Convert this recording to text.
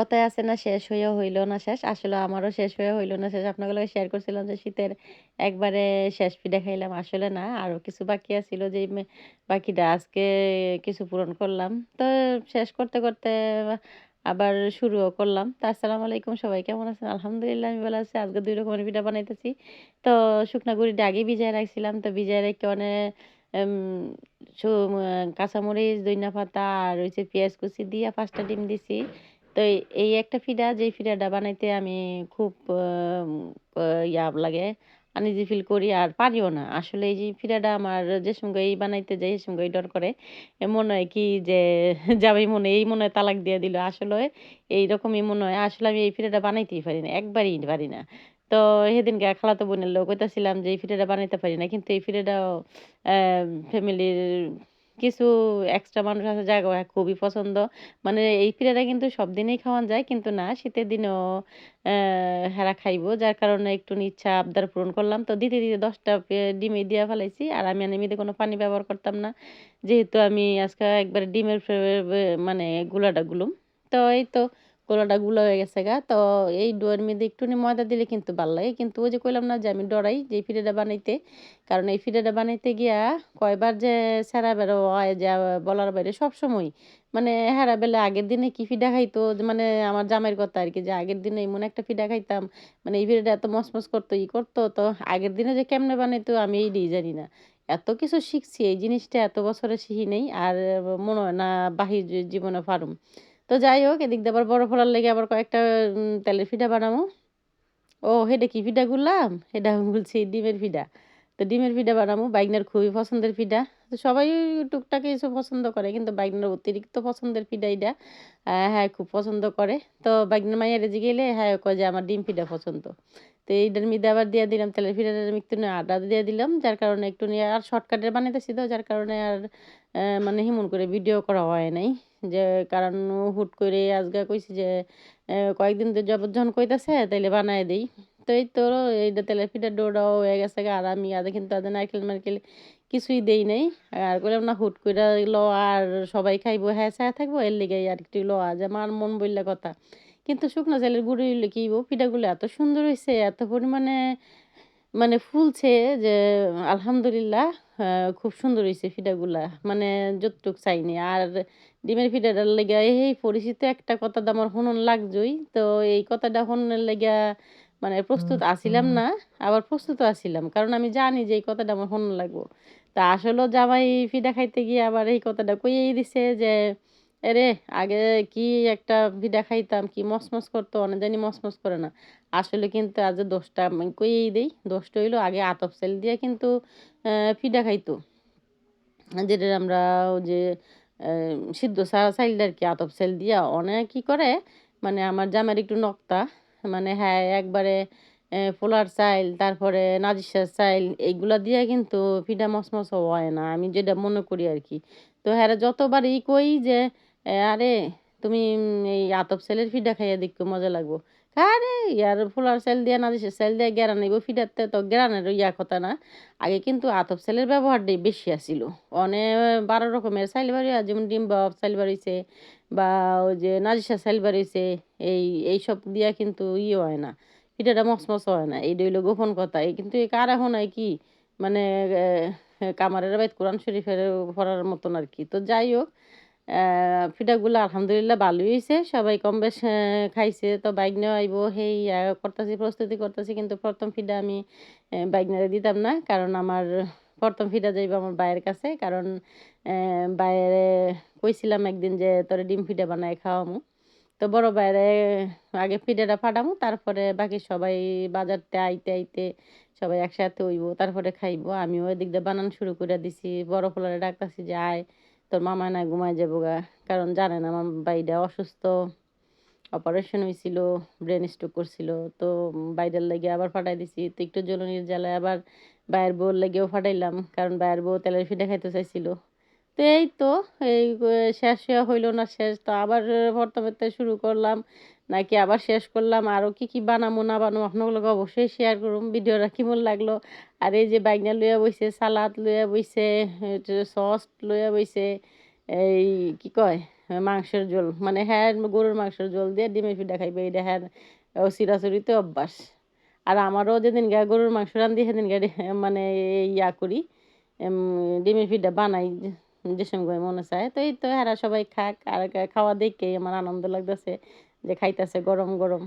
কথায় আছে না, শেষ হইয়া হইল না শেষ। আসলে আমারও শেষ হয়ে হইল না শেষ। আপনাদের শেয়ার করছিলাম যে শীতের একবারে শেষ পিঠা খাইলাম। আসলে না আরও কিছু বাকি আছিল যে বাকিটা আজকে কিছু পূরণ করলাম। তো শেষ করতে করতে আবার শুরুও করলাম। তো আসসালামু আলাইকুম সবাই, কেমন আছেন? আলহামদুলিল্লাহ আমি ভালো আছি। আজকে দুই রকমের পিঠা বানাইতেছি। তো শুকনা গুঁড়িটা আগে রাখছিলাম। তো ভিজায় রেখে অনেক কাঁচামরিচ ধনিয়া পাতা আর হচ্ছে পেঁয়াজ কুচি দিয়া পাঁচটা ডিম দিছি। তো এই- এই একটা ফিডা যে ফিডাটা বানাইতে আমি খুব ইয়া লাগে আনইজি ফিল করি, আর পারিও না। আসলে এই যে ফিডাটা আমার যে সঙ্গে এই বানাইতে যাই সে সঙ্গে ডর করে। মনে হয় কি যে, যাবে মনে, এই মনে হয় তালাক দিয়ে দিল। আসলে এইরকমই মনে হয়। আসলে আমি এই ফিডাটা বানাইতেই পারি না, একবারই পারি না। তো সেদিনকে খালাতো বোনের লোক কইতাছিলাম যে, এই ফিডাটা বানাইতে পারি না। কিন্তু এই ফিডাটাও ফ্যামিলির কিছু এক্সট্রা মানুষ আছে যা খুবই পছন্দ। মানে এই পিঠাটা কিন্তু সব দিনেই খাওয়ান যায়, কিন্তু না, শীতের দিনেও হেরা খাইবো। যার কারণে একটু ইচ্ছা আবদার পূরণ করলাম। তো দিতে দিতে দশটা ডিমে দিয়ে ফেলাইছি। আর আমি এমনিতে কোনো পানি ব্যবহার করতাম না। যেহেতু আমি আজকে একবার ডিমের মানে গুলাটা গুলুম। তো এই তো গোলাটা গুলো হয়ে গেছে গা। তো এই ডোয়ের মধ্যে একটুখানি ময়দা দিলে কিন্তু ভালো লাগে। কিন্তু ওই যে কইলাম না যে আমি ডরাই যে পিঠাটা বানাইতে। কারণ এই পিঠাটা বানাইতে গিয়া কয়বার যে সেরা বেরো হয় যা বলার বাইরে সব সময়। মানে হেরা বেলা আগের দিনে কি পিঠা খাইতো? মানে আমার জামাইয়ের কথা আর কি, যে আগের দিনে এমন একটা ফিডা খাইতাম। মানে এই পিঠাটা এত মসমস করতো, ই করতো। তো আগের দিনে যে কেমনে বানাইতো আমি এই জানি না। এত কিছু শিখছি, এই জিনিসটা এত বছরে শিখি নেই। আর মনে হয় না বাহির জীবনে পারুম। তো যাই হোক এদিক দিয়ে আবার বড় ফলার লেগে আবার কয়েকটা তেলের ফিডা বানাবো। ও, হেডে কি ফিডা গুললাম হেডা বলছি ডিমের পিঠা তো ডিমের পিঠা বানাবো, বাইগনার খুবই পছন্দের পিঠা। তো সবাই টুকটাক এসব পছন্দ করে, কিন্তু বাইগনার অতিরিক্ত পছন্দের পিঠা এটা হ্যাঁ খুব পছন্দ করে। তো বাইগনার মাইয়ারে যে গেলে হ্যাঁ কয় যে আমার ডিম পিঠা পছন্দ। তো এইটার মধ্যে আবার দিয়ে দিলাম তেলের পিঠাটার একটু নিয়ে আদা দিয়ে দিলাম, যার কারণে একটু নিয়ে আর শর্টকাটে বানাইতেছি তো, যার কারণে আর মানে হিমন করে ভিডিও করা হয় নাই। যে কারণ হুট করে আজকে কইছি যে কয়েকদিন তো জব যখন কইতাছে, তাইলে বানায় দেই। তো এই তো তেলের পিঠার ডোটাও হয়ে গেছে আর আমি আদা কিন্তু আদা নারকেল মারকেল কিছুই দেই নাই। আর কইলাম না, হুট করে ল আর সবাই খাইবো হ্যাঁ ছায়া থাকব, এর লেগে আর একটু ল যে আমার মন বললে কথা। কিন্তু শুকনো চালের গুঁড়ি কি পিঠাগুলো এত সুন্দর হয়েছে এত পরিমাণে মানে ফুলছে যে আলহামদুলিল্লাহ খুব সুন্দর হয়েছে পিঠাগুলা। মানে যতটুক চাইনি। আর ডিমের পিঠাটার লেগে এই পরিচিত একটা কথা তো আমার শুনুন লাগজই। তো এই কথাটা শুনুনের লেগে মানে প্রস্তুত আছিলাম না আবার প্রস্তুত আছিলাম। কারণ আমি জানি যে এই কথাটা আমার শুনুন লাগবো। তা আসলে জামাই পিঠা খাইতে গিয়ে আবার এই কথাটা কইয়েই দিছে যে এরে আগে কি একটা পিঠা খাইতাম কি মসমস করতো অনেক জানি মসমস করে না। আসলে কিন্তু আজ দোষটা কইয়েই দেই দোষটা হইল আগে আতপ সেল দিয়ে কিন্তু আহ, পিঠা খাইতো। যেটা আমরা ওই যে সিদ্ধ সারা আর কি আতপ সেল দিয়া অনেক কি করে। মানে আমার জামার একটু নক্তা মানে হ্যাঁ একবারে পোলার চাইল, তারপরে নাজিসার চাইল, এইগুলা দিয়ে কিন্তু ফিডা মসমস হয় না। আমি যেটা মনে করি আর কি। তো হ্যাঁ যতবার ই কই যে আরে তুমি এই আতপ সেলের পিঠা খাইয়া দেখো, মজা লাগবো। আরে, ইয়ার ফুলার সেল দিয়া নাজিসের সেল দিয়া গেরা নিব ফিটাতে তো গেরানের ইয়া কথা না। আগে কিন্তু আতপ সেলের ব্যবহারটাই বেশি আছিল। অনেক বারো রকমের সাইল বাড়ি যেমন ডিম বাপ সাইল বাড়িছে, বা ওই যে নাজিসা সাইল বাড়িছে, এই, এইসব দিয়া কিন্তু ইয়ে হয় না। পিঠাটা মসমস হয় না, এইটা হইল গোপন কথা। এই কিন্তু এই কার এখন কি মানে কামারের বাইত কোরআন শরীফের পড়ার মতন আর কি। তো যাই হোক পিঠাগুলো আলহামদুলিল্লাহ ভালোই হয়েছে সবাই কম বেশ খাইছে। তো বাইক নিয়ে আইব সেই করতেছি, প্রস্তুতি করতেছি, কিন্তু প্রথম ফিডা আমি বাইকনারে দিতাম না। কারণ আমার প্রথম ফিডা যাইব আমার বাইয়ের কাছে। কারণ বাইরে কইছিলাম একদিন যে, তোরে ডিম ফিডা বানায় খাওয়ামু। তো বড় বাইরে আগে ফিডাটা ফাটামু, তারপরে বাকি সবাই বাজারতে আইতে আইতে সবাই একসাথে হইব, তারপরে খাইবো। আমিও এদিক দিয়ে বানানো শুরু করে দিছি। বড় ফলারে ডাকতাছি যে, আয় তোর মামা না ঘুমায় যাব গা। কারণ জানে না আমার বাইডা অসুস্থ অপারেশন হয়েছিল ব্রেন স্ট্রোক করছিল। তো বাইরের লেগে আবার ফাটাই দিছি। তো একটু জ্বলনির জ্বালায় আবার বাইরের বউর লেগেও ফাটাইলাম, কারণ বাইরের বউ তেলের পিঠা খাইতে চাইছিল। তো এই তো, এই শেষ হইল না শেষ। তো আবার প্রথমে শুরু করলাম নাকি আবার শেষ করলাম? আরও কি কি বানামো না বানামো আপনাগুলোকে অবশ্যই শেয়ার করুন। ভিডিওটা কেমন লাগল? আর এই যে বাইগনা লইয়া বইছে, সালাদ লইয়া বইছে সস লইয়া বইছে, এই কি কয়? মাংসের ঝোল। মানে হ্যাঁ গরুর মাংসের ঝোল দিয়ে ডিমের পিঠা খাইবে এটা হ্যাঁ চিরাচরিত অভ্যাস। আর আমারও যেদিন গা গরুর মাংস রান্ধি, সেদিন গা মানে ইয়া করি। ডিমের পিঠা বানাই, যে সময় মনে চায়। তো এই তো, এরা সবাই খাক, আর খাওয়া দেখে আমার আনন্দ লাগতেছে। যে খাইতেছে গরম গরম।